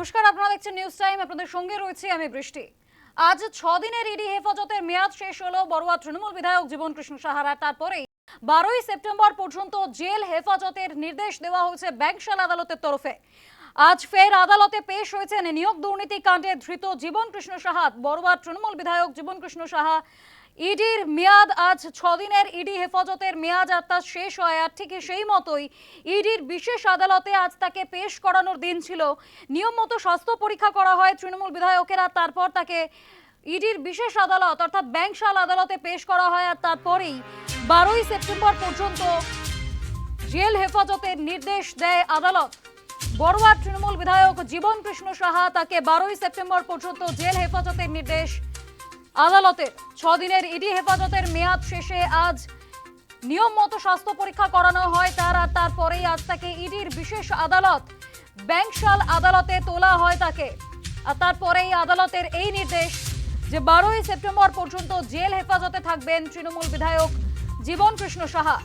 নমস্কার, আপনারা দেখছেন নিউজ টাইম আপনাদের সঙ্গে রয়েছে আমি বৃষ্টি। আজ ছ দিনের ইডি হেফাজতের মেয়াদ শেষ হলো বড়ুয়া তৃণমূল বিধায়ক জীবন কৃষ্ণ সাহারা। তারপরেই বারোই সেপ্টেম্বর পর্যন্ত জেল হেফাজতের নির্দেশ দেওয়া হয়েছে ব্যাংকশাল আদালতের তরফে। আজ ফের আদালতে পেশ হয়েছেন নিয়োগ দুর্নীতি কাণ্ডে ধৃত জীবন কৃষ্ণ সাহা বড়ুয়া তৃণমূল বিধায়ক জীবন কৃষ্ণ সাহা। ইডির মেয়াদ আজ ছদিনের, ইডি হেফাজতের মেয়াদ আর তা শেষ হয় আর ঠিক সেই মতোই ইডির বিশেষ আদালতে আজ তাকে পেশ করানোর দিন ছিল। নিয়ম মতো স্বাস্থ্য পরীক্ষা করা হয় তৃণমূল বিধায়কেরা তারপর তাকে ইডির বিশেষ আদালত অর্থাৎ ব্যাংকশাল আদালতে পেশ করা হয় আর তারপরেই বারোই সেপ্টেম্বর পর্যন্ত জেল হেফাজতের নির্দেশ দেয় আদালত। বড়ুয়ার তৃণমূল বিধায়ক জীবন কৃষ্ণ সাহা তাকে বারোই সেপ্টেম্বর পর্যন্ত জেল হেফাজতের নির্দেশ। আদালতের ছদিনের ইডি হেফাজতের মেয়াদ শেষে আজ নিয়ম মতো স্বাস্থ্য পরীক্ষা করানো হয়, তার আর তারপরেই আজ তাকে ইডির বিশেষ আদালত, ব্যাংকশাল আদালতে তোলা হয় তাকে। আর তারপরেই আদালতের এই নির্দেশ যে বারোই সেপ্টেম্বর পর্যন্ত জেল হেফাজতে থাকবেন তৃণমূল বিধায়ক জীবন কৃষ্ণ সাহা।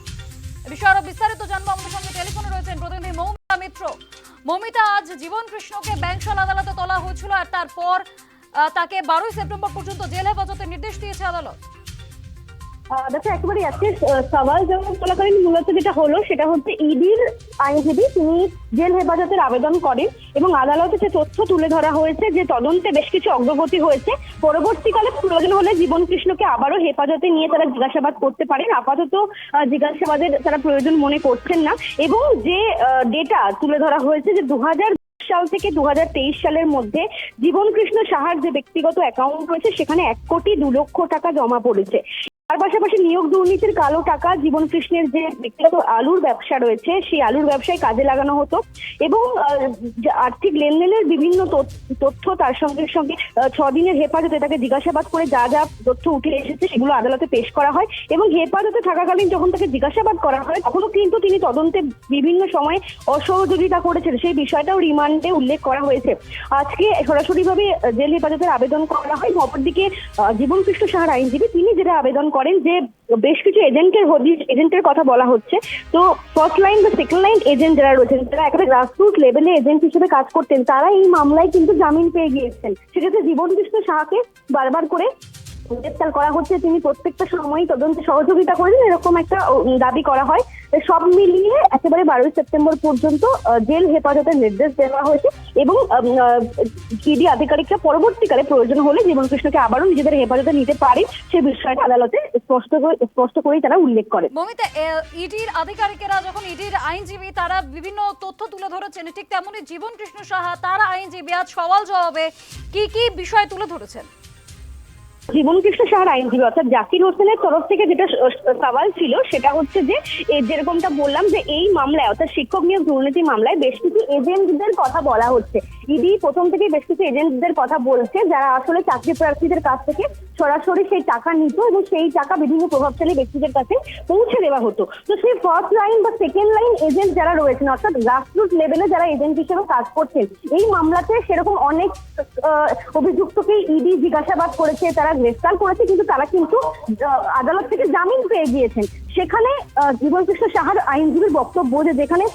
বিষয়ে আরও বিস্তারিত জানব আমাদের সঙ্গে। টেলিফোনে রয়েছেন প্রতিনিধি মৌমিতা মিত্র মমিতা, আজ জীবন কৃষ্ণকে ব্যাংকশাল আদালতে তোলা হয়েছিল আর তারপর তাকে বারোই সেপ্টেম্বর পর্যন্ত জেল হেফাজতের নির্দেশ দিয়েছে আদালত। দেখো একেবারে আহ, সওয়াল যখন চলাকালীন মূলত যেটা হলো সেটা হচ্ছে ইডির আইনজীবী তিনি জেল হেফাজতের আবেদন করেন এবং আদালতে যে তথ্য তুলে ধরা হয়েছে যে তদন্তে বেশ কিছু অগ্রগতি হয়েছে পরবর্তীকালে প্রয়োজন হলে জীবন কৃষ্ণকে আবারও হেফাজতে নিয়ে তারা জিজ্ঞাসাবাদ করতে পারেন। আপাতত জিজ্ঞাসাবাদের তারা প্রয়োজন মনে করছেন না। এবং যে ডেটা তুলে ধরা হয়েছে যে দু সাল থেকে দু হাজার তেইশ সালের মধ্যে জীবন কৃষ্ণ সাহার যে ব্যক্তিগত অ্যাকাউন্ট রয়েছে সেখানে এক কোটি দু লক্ষ টাকা জমা পড়েছে। তার পাশাপাশি নিয়োগ দুর্নীতির কালো টাকা জীবন কৃষ্ণের যে ব্যক্তিগত আলুর ব্যবসা রয়েছে, সেই আলুর ব্যবসায় কাজে লাগানো হতো এবং আর্থিক লেনদেনের বিভিন্ন তথ্য- তার সঙ্গে সঙ্গে ছদিনের হেফাজতে তাকে জিজ্ঞাসাবাদ করে যা যা তথ্য উঠে এসেছে সেগুলো আদালতে পেশ করা হয় এবং হেফাজতে থাকাকালীন যখন তাকে জিজ্ঞাসাবাদ করা হয়, তখনও কিন্তু তিনি তদন্তে বিভিন্ন সময় অসহযোগিতা করেছেন। সেই বিষয়টাও রিমান্ডে উল্লেখ করা হয়েছে। আজকে সরাসরিভাবে জেল হেফাজতের আবেদন করা হয়। অপরদিকে জীবন কৃষ্ণ সাহার আইনজীবী, তিনি যেটা আবেদন করেন যে বেশ কিছু এজেন্টের এজেন্টের কথা বলা হচ্ছে। তো ফার্স্ট লাইন বা সেকেন্ড লাইন এজেন্ট যারা রয়েছেন, যারা একেবারে গ্রাসরুট লেভেলে এজেন্ট হিসেবে কাজ করতেন, তারা এই মামলায় কিন্তু জামিন পেয়ে গিয়েছেন। সেক্ষেত্রে জীবন কৃষ্ণ শাহকে বারবার করে গ্রেপ্তার করা হচ্ছে। তিনি প্রত্যেকটা সময়ই তদন্তে সহযোগিতা করেছেন এরকম একটা দাবি করা হয়। সব মিলিয়ে একেবারে বারোই সেপ্টেম্বর পর্যন্ত জেল হেফাজতের নির্দেশ দেওয়া হয়েছে এবং ইডি আধিকারিকরা পরবর্তীকালে প্রয়োজন হলে জীবন কৃষ্ণকে আবারও নিজেদের হেফাজতে নিতে পারে সে বিষয়টা আদালতে স্পষ্ট স্পষ্ট করেই তারা উল্লেখ করে মমিতা ইডির আধিকারিকেরা যখন ইডির আইনজীবী, তারা বিভিন্ন তথ্য তুলে ধরেছেন, ঠিক তেমনি জীবন কৃষ্ণ সাহা, তার আইনজীবী আজ সওয়াল জবাবে কি কি বিষয় তুলে ধরেছেন? জীবন কৃষ্ণ সাহার আইনজীবী, অর্থাৎ জাকির হোসেনের তরফ থেকে যেটা সওয়াল ছিল সেটা হচ্ছে যে যেরকমটা বললাম যে এই মামলায়, অর্থাৎ শিক্ষক নিয়োগ দুর্নীতি মামলায় বেশ কিছু এজেন্টদের কথা বলা হচ্ছে। ইডি প্রথম থেকেই বেশ কিছু এজেন্টদের কথা বলছে, যারা আসলে চাকরি প্রার্থীদের কাছ থেকে সরাসরি সেই টাকা নিত এবং সেই টাকা বিভিন্ন প্রভাবশালী ব্যক্তিদের কাছে পৌঁছে দেওয়া হতো। তো সেই ফার্স্ট লাইন বা সেকেন্ড লাইন এজেন্ট যারা রয়েছেন, অর্থাৎ গ্রাসরুট লেভেলে যারা এজেন্ট হিসেবে কাজ করছেন, এই মামলাতে সেরকম অনেক অভিযুক্তকে ইডি জিজ্ঞাসাবাদ করেছে, তারা গ্রেফতার করেছে, কিন্তু তারা কিন্তু আদালত থেকে জামিন পেয়ে গিয়েছেন। সেখানে জীবনকৃষ্ণ জীবন কৃষ্ণ সাহার আইনজীবীর বক্তব্য যে যেখানে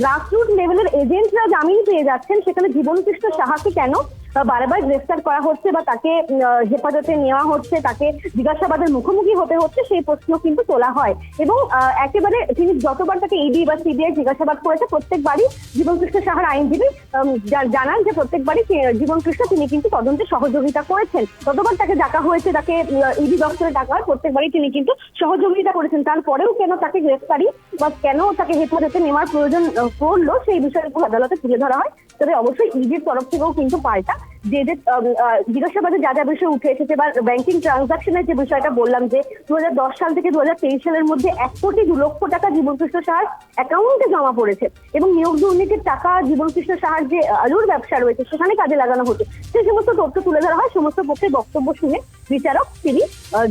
গ্রাসরুট লেভেলের এজেন্টরা জামিন পেয়ে যাচ্ছেন, সেখানে জীবন কৃষ্ণ সাহাকে কেন বারবার গ্রেফতার করা হচ্ছে বা তাকে হেফাজতে নেওয়া হচ্ছে, তাকে জিজ্ঞাসাবাদের মুখোমুখি হতে হচ্ছে, সেই প্রশ্ন কিন্তু তোলা হয়। এবং একেবারে তিনি যতবার তাকে ইডি বা সিবিআই জিজ্ঞাসাবাদ করেছে, প্রত্যেকবারই জীবন কৃষ্ণ সাহার আইনজীবী জানান যে প্রত্যেকবারই কে- জীবন কৃষ্ণ তিনি কিন্তু তদন্তে সহযোগিতা করেছেন। ততবার তাকে ডাকা হয়েছে, তাকে ইডি দপ্তরে ডাকা হয়, প্রত্যেকবারই তিনি কিন্তু সহযোগিতা করেছেন। তারপরেও কেন তাকে গ্রেফতারি বা কেন তাকে হেফাজতে নেওয়ার প্রয়োজন পড়ল সেই বিষয়গুলো আদালতে তুলে ধরা হয়। তবে অবশ্যই ইডির তরফ থেকেও কিন্তু পাল্টা। যে যে জিজ্ঞাসাবাদে যা যা বিষয় উঠে এসেছে বা ব্যাংকিং ট্রানজাকশনের যে বিষয়টা বললাম যে দু হাজার দশ সাল থেকে দু সালের মধ্যে এক কোটি দু লক্ষ টাকা জীবনকৃষ্ণ সাহার অ্যাকাউন্টে জমা পড়েছে এবং নিয়োগ দুর্নীতির টাকা জীবনকৃষ্ণ সাহার যে আলুর ব্যবসা রয়েছে, সেখানে কাজে লাগানো হতো সেই সমস্ত তথ্য তুলে ধরা হয়, সমস্ত পক্ষে বক্তব্য শুনে বিচারক তিনি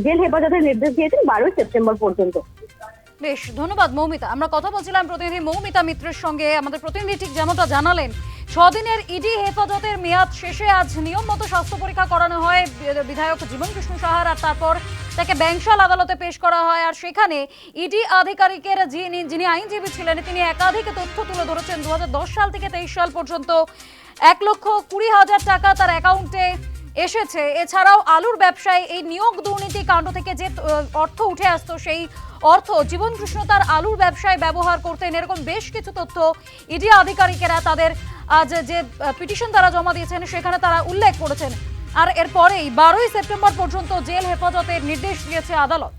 জেল হেফাজতের নির্দেশ দিয়েছেন বারোই সেপ্টেম্বর পর্যন্ত। বেশ, ধন্যবাদ মৌমিতা। আমরা কথা বলছিলাম প্রতিনিধি মৌমিতা মিত্রের সঙ্গে। আমাদের প্রতিনিধি ঠিক যেমনটা জানালেন ছদিনের ইডি হেফাজতের মেয়াদ শেষে আজ নিয়ম মতো স্বাস্থ্য পরীক্ষা করানো হয় বিধায়ক জীবন কৃষ্ণ সাহার, আর তারপর তাকে ব্যাংশাল আদালতে পেশ করা হয়। আর সেখানে ইডি আধিকারিকের যিনি যিনি আইনজীবী ছিলেন, তিনি একাধিক তথ্য তুলে ধরেছেন। দু হাজার দশ সাল থেকে তেইশ সাল পর্যন্ত এক লক্ষ কুড়ি হাজার টাকা তার অ্যাকাউন্টে এসেছে। এছাড়াও আলুর ব্যবসায় এই নিয়োগ দুর্নীতি কাণ্ড থেকে যে অর্থ উঠে আসতো, সেই অর্থ জীবন কৃষ্ণ তার আলুর ব্যবসায় ব্যবহার করতেন এরকম বেশ কিছু তথ্য ইডি আধিকারিকেরা তাদের আজ যে পিটিশন তারা জমা দিয়েছেন, সেখানে তারা উল্লেখ করেছেন। আর এরপরেই বারোই সেপ্টেম্বর পর্যন্ত জেল হেফাজতের নির্দেশ দিয়েছে আদালত।